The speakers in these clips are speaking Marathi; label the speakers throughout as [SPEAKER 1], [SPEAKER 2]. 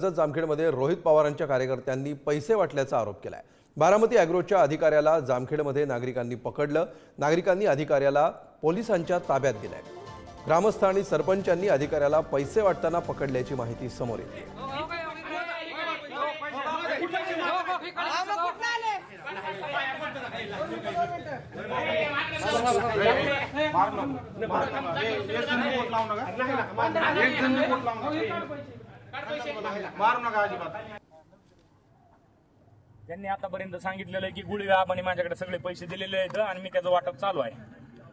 [SPEAKER 1] कर्जत जामखेडमध्ये रोहित पवारांच्या कार्यकर्त्यांनी पैसे वाटल्याचा आरोप केला आहे बारामती अॅग्रोच्या अधिकाऱ्याला जामखेडमध्ये नागरिकांनी पकडलं. नागरिकांनी अधिकाऱ्याला पोलिसांच्या ताब्यात दिलंय. ग्रामस्थ आणि सरपंचांनी अधिकाऱ्याला पैसे वाटताना पकडल्याची माहिती समोर येते.
[SPEAKER 2] मारू नका अजिबात.
[SPEAKER 3] त्यांनी आतापर्यंत सांगितलेलं आहे की गुळी आबाने माझ्याकडे सगळे पैसे दिलेले आहेत आणि मी त्याचं वाटप चालू आहे.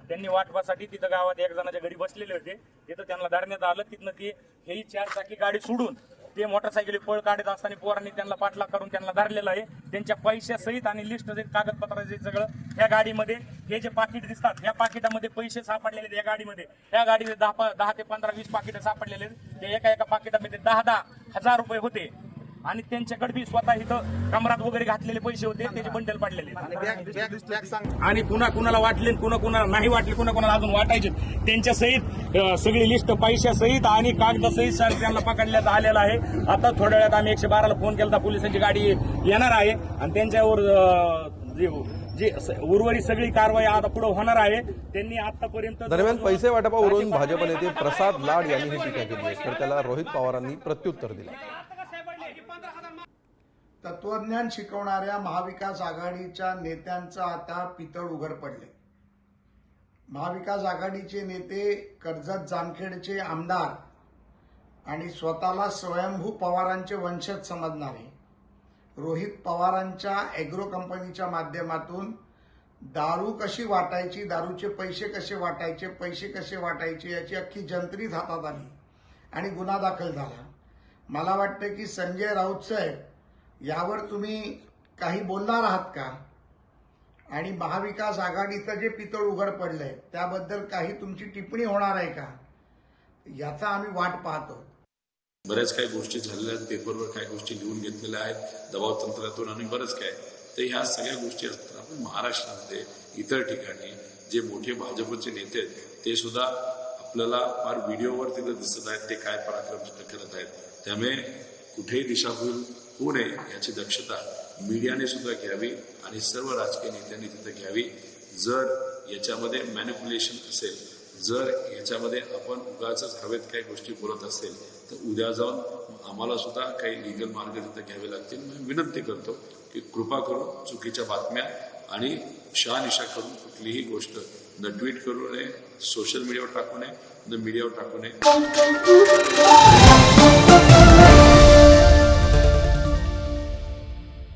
[SPEAKER 3] त्यांनी वाटपासाठी तिथं गावात एक जणाच्या घरी बसलेले होते. तिथं त्यांना धरण्यात आलं. तिथनं ती ही चार चाकी गाडी सोडून ते मोटरसायकली पळ काढत असताना पोरांनी त्यांना पाठलाग करून त्यांना धरलेलं आहे. त्यांच्या पैशासहित आणि लिस्ट कागदपत्राचे सगळं या गाडीमध्ये हे जे पाकिट दिसतात या पाकिटामध्ये पैसे सापडलेले आहेत या गाडीमध्ये. या गाडीमध्ये दहा प- दहा ते पंधरा वीस पाकिटं सापडलेले आहेत. ते एका एका पाकिटामध्ये दहा दहा हजार रुपये होते. आणि त्यांच्याकडे बी स्वतः इथं कमरात वगैरे घातलेले पैसे होते त्याचे बंडल पडलेले. आणि कुणा कुणाला वाटले कुणा कुणाला नाही वाटले कुणा कुणाला अजून वाटायचे. त्यांच्या सहित सगळी लिस्ट पैशासहित आणि कागदासहित सर त्यांना पकडण्यात आलेला आहे. आता थोड्या वेळात आम्ही एकशे बाराला फोन केला पोलिसांची गाडी येणार आहे. आणि त्यांच्यावर जे जे स- उर्वरित सगळी कारवाई आता पुढे होणार आहे. त्यांनी आतापर्यंत
[SPEAKER 1] दरम्यान पैसे वाटपावरून भाजप नेते प्रसाद लाड यांनी ही टीका केली तर त्याला रोहित पवारांनी प्रत्युत्तर दिलं.
[SPEAKER 4] तत्वज्ञान शिकवणाऱ्या महाविकास आघाडीच्या नेत्यांचं आता पितळ उघड पडले महाविकास आघाडीचे नेते कर्जत जामखेडचे आमदार आणि स्वतःला स्वयंभू पवारांचे वंशज समजणारे रोहित पवारांच्या एग्रो कंपनीच्या माध्यमातून दारू कशी वाटायची दारूचे पैसे कसे वाटायचे पैसे कसे वाटायचे याची अख्खी जंत्रीच हातात आली आणि गुन्हा दाखल झाला. मला वाटतं की संजय राऊत साहेब यावर तुम्ही काही बोलणार आहात का? आणि महाविकास आघाडीचं जे पितळ उघड पडलंय त्याबद्दल काही तुमची टिप्पणी होणार आहे का? याचा आम्ही वाट पाहतो.
[SPEAKER 5] बऱ्याच काही गोष्टी झालेल्या आहेत पेपरवर काही गोष्टी लिहून घेतलेल्या आहेत दबाव तंत्रातून आणि बरंच काय. तर ह्या सगळ्या गोष्टी असतात आपण महाराष्ट्रामध्ये इतर ठिकाणी जे मोठे भाजपचे नेते आहेत ते सुद्धा आपल्याला फार व्हिडिओवर तिथं दिसत आहेत ते काय पराक्रम करत आहेत. त्यामुळे कुठेही दिशाभूल होऊ नये याची दक्षता मीडियाने सुद्धा घ्यावी आणि सर्व राजकीय नेत्यांनी तिथं घ्यावी. जर याच्यामध्ये मॅन्युप्युलेशन असेल जर याच्यामध्ये आपण उगाच हवेत काही गोष्टी बोलत असेल तर उद्या जाऊन आम्हाला सुद्धा काही लिगल मार्ग तिथं घ्यावे लागतील. मी विनंती करतो की कृपा करून चुकीच्या बातम्या आणि शहानिशा करून कुठलीही गोष्ट न ट्विट करू नये सोशल मीडियावर टाकू नये न मीडियावर टाकू नये.